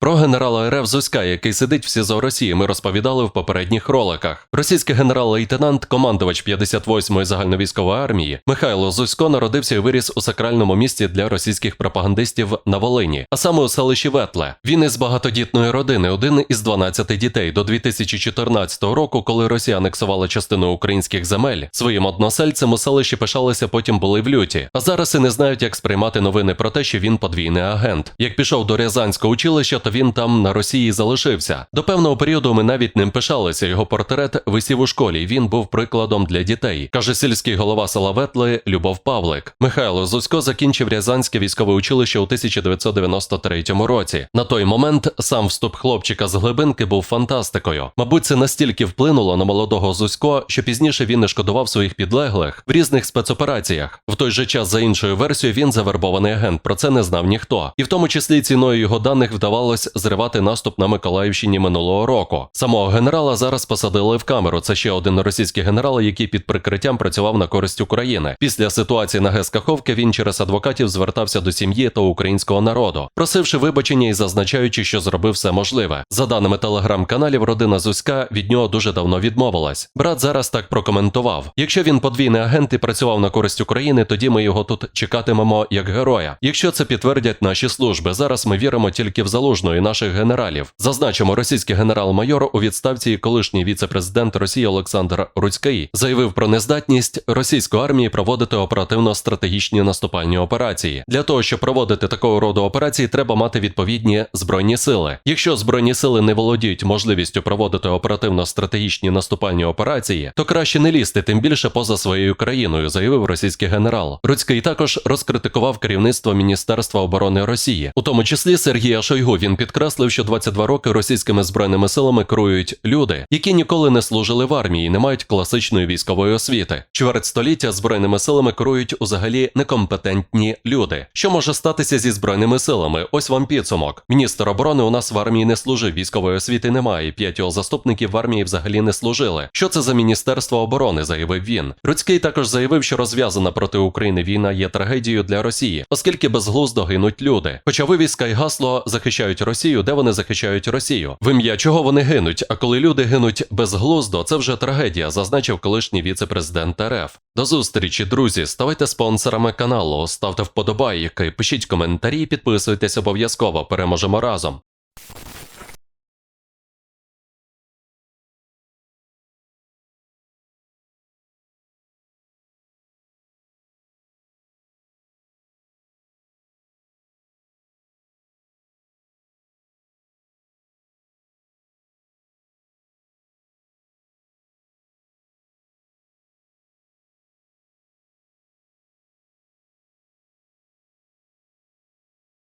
Про генерала РФ Зуська, який сидить в СІЗО Росії, ми розповідали в попередніх роликах. Російський генерал-лейтенант, командувач 58-ї загальновійськової армії Михайло Зусько народився і виріс у сакральному місті для російських пропагандистів на Волині, а саме у селищі Ветле. Він із багатодітної родини, один із 12 дітей до 2014 року, коли Росія анексувала частину українських земель. Своїм односельцем у селищі пишалися, потім були в люті. А зараз і не знають, як сприймати новини про те, що він подвійний агент. Як пішов до Рязанського училища, то він там на Росії залишився. До певного періоду ми навіть ним пишалися. Його портрет висів у школі. Він був прикладом для дітей. каже сільський голова села Ветли Любов Павлик. Михайло Зусько закінчив Рязанське військове училище у 1993 році. На той момент сам вступ хлопчика з глибинки був фантастикою. Мабуть, це настільки вплинуло на молодого Зусько, що пізніше він не шкодував своїх підлеглих в різних спецопераціях. В той же час, за іншою версією, він завербований агент. Про це не знав ніхто. І в тому числі ціною його даних вдавалось зривати наступ на Миколаївщині минулого року. Самого генерала зараз посадили в камеру. Це ще один російський генерал, який під прикриттям працював на користь України. Після ситуації на ГЕС Каховки він через адвокатів звертався до сім'ї та українського народу, просивши вибачення і зазначаючи, що зробив все можливе. За даними телеграм-каналів, родина Зуська від нього дуже давно відмовилась. Брат зараз так прокоментував: якщо він подвійний агент і працював на користь України, тоді ми його тут чекатимемо як героя. Якщо це підтвердять наші служби, зараз ми віримо тільки в залужну і наших генералів. Зазначимо, російський генерал-майор у відставці і колишній віце-президент Росії Олександр Руцький заявив про нездатність російської армії проводити оперативно-стратегічні наступальні операції. Для того, щоб проводити такого роду операції, треба мати відповідні збройні сили. Якщо збройні сили не володіють можливістю проводити оперативно-стратегічні наступальні операції, то краще не лізти, тим більше поза своєю країною, заявив російський генерал. Руцький також розкритикував керівництво Міністерства оборони Росії, у тому числі Сергія Шойгу. Він підкреслив, що 22 роки російськими збройними силами керують люди, які ніколи не служили в армії, не мають класичної військової освіти. Чверть століття збройними силами керують узагалі некомпетентні люди. Що може статися зі збройними силами? Ось вам підсумок. Міністр оборони у нас в армії не служив, військової освіти немає. П'ять його заступників в армії взагалі не служили. Що це за міністерство оборони? заявив він. Руцький також заявив, що розв'язана проти України війна є трагедією для Росії, оскільки безглуздо гинуть люди. Хоча вивіска і гасло захищають Росію, де вони захищають Росію. В ім'я чого вони гинуть? А коли люди гинуть безглуздо, це вже трагедія, зазначив колишній віце-президент РФ. До зустрічі, друзі. Ставайте спонсорами каналу, ставте вподобайки, пишіть коментарі, підписуйтесь обов'язково. Переможемо разом.